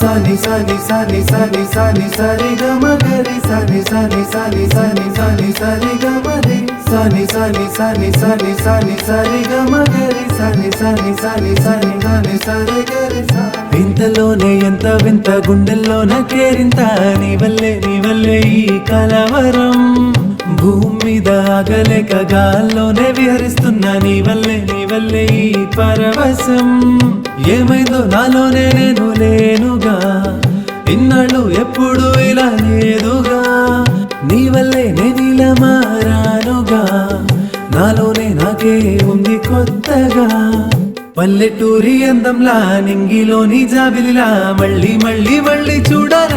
sani sani sani sani sani sani ga ma ga re sani sani sani sani sani sani ga ma re సని సని సని సని సని సరి గమగరి సని సని సని సని గని సరి గరి వింతలోనే ఎంత వింత గుండెల్లోన కేరింత నీ వల్లే నీ వల్లే ఈ కలవరం. భూమి మీద ఆగలేక గాల్లోనే విహరిస్తున్నా నీ వల్లే నీ వల్లే ఈ పరవశం. ఏమైందో నాలోనే నేను లేనుగా. ఇన్నాళ్ళు ఎప్పుడు ఇలా లేదుగా. నాలోనే నాకే ఉంది కొత్తగా. పల్లెటూరి అందంలా నింగిలోని జాబిలిలా మళ్ళీ మళ్ళీ మళ్ళీ చూడాలి.